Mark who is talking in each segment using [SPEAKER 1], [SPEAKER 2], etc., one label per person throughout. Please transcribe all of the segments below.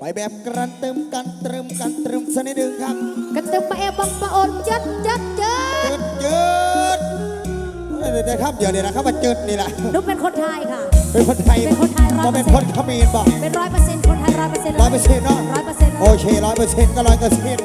[SPEAKER 1] ไปแบบกระเติมกันเติมกันเติมสนิดหนึ่งครับ
[SPEAKER 2] กันเติมมาเอบบังมาอดจัดจัด
[SPEAKER 1] จัดจัดเดี๋ยวครับเดี๋ยวเดี๋นะครับมาจืดนี่แหละ
[SPEAKER 2] นุ๊กเป็นคนไทยค่ะ
[SPEAKER 1] เป็นคนไทย
[SPEAKER 2] เป็นคนไทยร้
[SPEAKER 1] อยเป็นคนเขมรบอ
[SPEAKER 2] เป็นร้อยเปอร์เซ็นต์คนไทยร้อยเปอร์เซ็นต์
[SPEAKER 1] ร้อยเปอร์เซ็นต์เนาะ
[SPEAKER 2] ร้อยเปอร์เซ็นต์
[SPEAKER 1] โอเคร้อยเปอร์เซ็นต์ก็ร้อยเปอร์เซ็นต์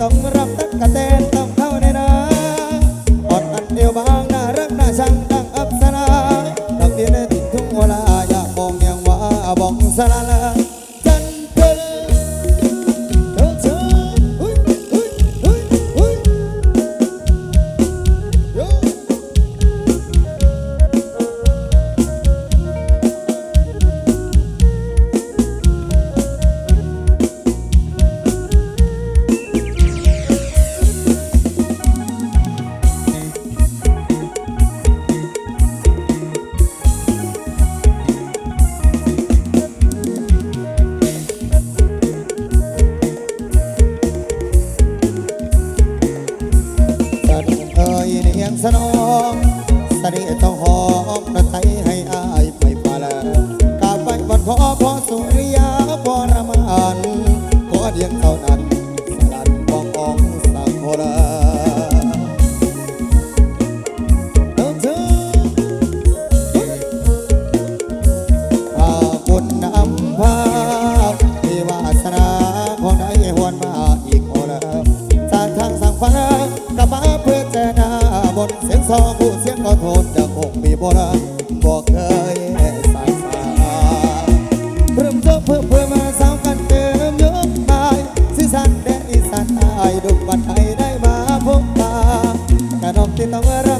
[SPEAKER 1] ต้องร ซอผู้เสียงขอโทษจะคงมีบราณบอกเคยสายสาเพิ่มเต้มเพื่อเพื่อมาสาวกันเติมยกตายสิสันแดนอีสานตายดุบัดไทยได้
[SPEAKER 2] มาพบตากระดอกติดต้องรั